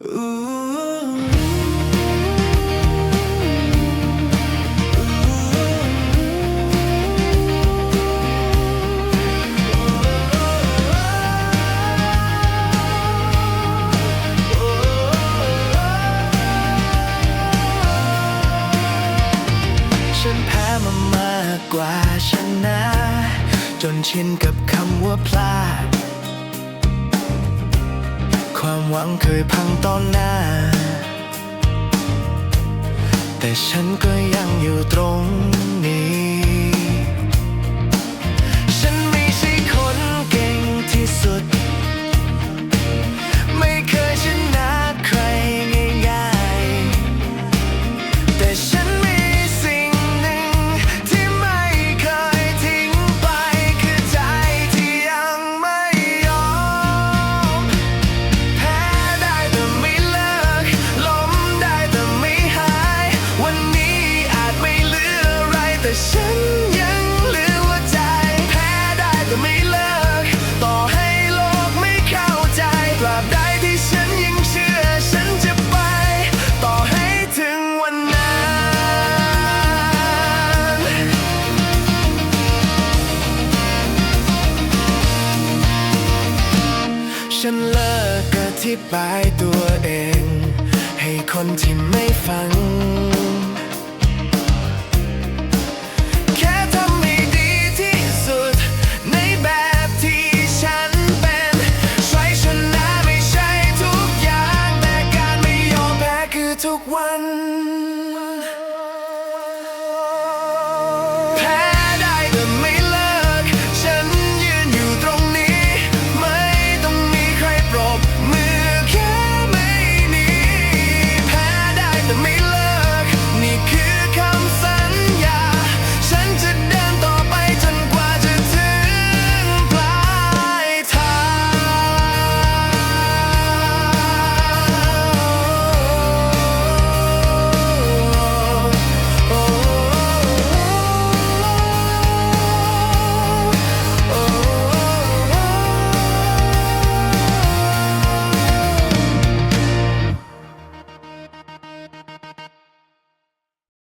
ฉันแพ้มามากกว่าชนะ จนชินกับคำว่าพลาด ความหวังเคยพังตอนหน้า แต่ฉันก็ยังอยู่ตรงนี้ ฉันเลิกอธิบายตัวเอง ให้คนที่ไม่ฟัง แค่ทำให้ดีที่สุด ในแบบที่ฉันเป็น ใช้ชนะไม่ใช่ทุกอย่าง แต่การไม่ยอมแพ้คือทุกวัน